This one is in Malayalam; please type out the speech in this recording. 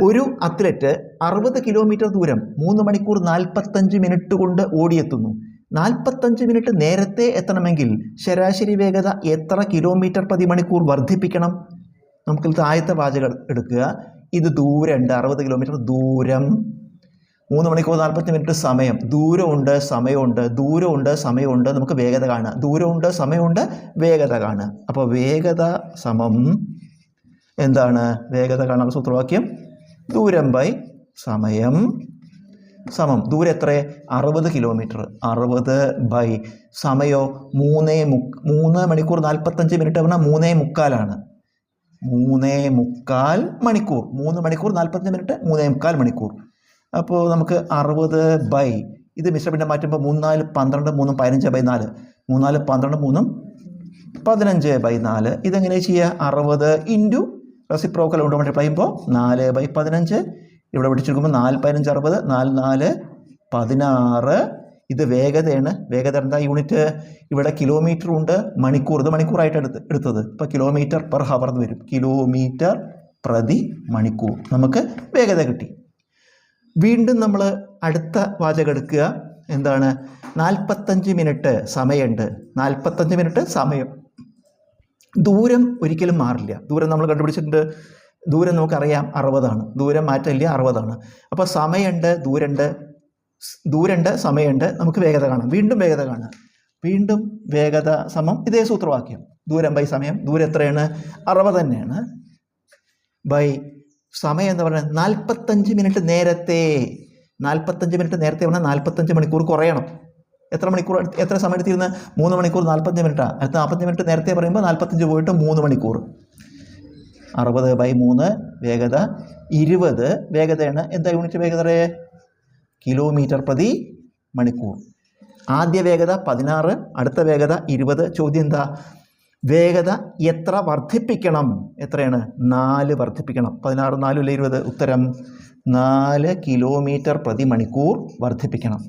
ഒരു അത്ലറ്റ് അറുപത് കിലോമീറ്റർ ദൂരം മൂന്ന് മണിക്കൂർ നാൽപ്പത്തഞ്ച് മിനിറ്റ് കൊണ്ട് ഓടിയെത്തുന്നു. നാൽപ്പത്തഞ്ച് മിനിറ്റ് നേരത്തെ എത്തണമെങ്കിൽ ശരാശരി വേഗത എത്ര കിലോമീറ്റർ പ്രതി മണിക്കൂർ വർദ്ധിപ്പിക്കണം? നമുക്ക് താഴത്തെ വാചകം എടുക്കുക. ഇത് ദൂരമുണ്ട് അറുപത് കിലോമീറ്റർ ദൂരം. മൂന്ന് മണിക്കൂർ നാൽപ്പത്തി മിനിറ്റ് സമയം. ദൂരമുണ്ട് സമയമുണ്ട്. ദൂരമുണ്ട് സമയമുണ്ട്. നമുക്ക് വേഗത കാണുക. ദൂരമുണ്ട് സമയമുണ്ട് വേഗത കാണുക. അപ്പോൾ വേഗത സമം എന്താണ്? വേഗത കാണാനുള്ള സൂത്രവാക്യം ദൂരം ബൈ സമയം. സമം. ദൂരം എത്ര? അറുപത് കിലോമീറ്റർ അറുപത് ബൈ സമയോ മൂന്നേ മു മൂന്ന് മണിക്കൂർ നാൽപ്പത്തഞ്ച് മിനിറ്റ് പറഞ്ഞാൽ മൂന്നേ മുക്കാലാണ്. മൂന്നേ മുക്കാൽ മണിക്കൂർ. മൂന്ന് മണിക്കൂർ നാൽപ്പത്തഞ്ച് മിനിറ്റ് മൂന്നേ മുക്കാൽ മണിക്കൂർ. അപ്പോൾ നമുക്ക് അറുപത് ബൈ ഇത് മിശ്രപിണ്ഡം മാറ്റുമ്പോൾ മൂന്നാൽ പന്ത്രണ്ട് മൂന്നും പതിനഞ്ച് ബൈ നാല്. മൂന്നാൽ പന്ത്രണ്ട് മൂന്നും പതിനഞ്ച് ബൈ നാല്. ഇതെങ്ങനെ ചെയ്യുക അറുപത് ഇന്റു റെസിപ്രോക്കൽ കൊണ്ട് മൾട്ടിപ്ലൈ ചെയ്യുമ്പോൾ നാല് ബൈ പതിനഞ്ച്. ഇവിടെ പിടിച്ചെടുക്കുമ്പോൾ നാല് പതിനഞ്ച് അറുപത് നാല് നാല് പതിനാറ്. ഇത് വേഗതയാണ്. വേഗത എന്താ? യൂണിറ്റ് ഇവിടെ കിലോമീറ്റർ ഉണ്ട്. മണിക്കൂർ ഇത് മണിക്കൂറായിട്ട് എടുത്ത് എടുത്തത്. ഇപ്പോൾ കിലോമീറ്റർ പെർ ഹവർ എന്ന് വരും. കിലോമീറ്റർ പ്രതി മണിക്കൂർ. നമുക്ക് വേഗത കിട്ടി. വീണ്ടും നമ്മൾ അടുത്ത വാചകം എടുക്കുക. എന്താണ്? നാൽപ്പത്തഞ്ച് മിനിറ്റ് സമയമുണ്ട്. നാൽപ്പത്തഞ്ച് മിനിറ്റ് സമയം. ദൂരം ഒരിക്കലും മാറില്ല. ദൂരം നമ്മൾ കണ്ടുപിടിച്ചിട്ടുണ്ട്. ദൂരം നമുക്കറിയാം അറുപതാണ്. ദൂരം മാറ്റമില്ല അറുപതാണ്. അപ്പോൾ സമയമുണ്ട് ദൂരമുണ്ട് ദൂരമുണ്ട് സമയമുണ്ട്. നമുക്ക് വേഗത കാണാം. വീണ്ടും വേഗത കാണാം. വീണ്ടും വേഗത സമം ഇതേ സൂത്രവാക്യം. ദൂരം ബൈ സമയം. ദൂരം എത്രയാണ്? അറുപത് തന്നെയാണ്. ബൈ സമയം എന്ന് പറയുന്നത് നാൽപ്പത്തഞ്ച് മിനിറ്റ് നേരത്തെ. നാൽപ്പത്തഞ്ച് മിനിറ്റ് നേരത്തെ പറഞ്ഞാൽ നാൽപ്പത്തഞ്ച് മണിക്കൂർ കുറയണം. എത്ര മണിക്കൂർ എത്ര സമയം എടുത്തിരുന്ന് മൂന്ന് മണിക്കൂർ നാൽപ്പത്തഞ്ച് മിനിറ്റാണ് അടുത്ത നാൽപ്പത്തഞ്ച് മിനിറ്റ് നേരത്തെ പറയുമ്പോൾ നാൽപ്പത്തഞ്ച് പോയിട്ട് മൂന്ന് മണിക്കൂർ. അറുപത് ബൈ മൂന്ന് വേഗത ഇരുപത്. വേഗതയാണ്. എന്താ യൂണിറ്റ് വേഗത കിലോമീറ്റർ പ്രതി മണിക്കൂർ. ആദ്യ വേഗത പതിനാറ് അടുത്ത വേഗത ഇരുപത്. ചോദ്യം എന്താ? വേഗത എത്ര വർദ്ധിപ്പിക്കണം? എത്രയാണ്? നാല് വർദ്ധിപ്പിക്കണം. പതിനാറ് നാലും ഇരുപത്? ഉത്തരം നാല് കിലോമീറ്റർ പ്രതി മണിക്കൂർ വർദ്ധിപ്പിക്കണം.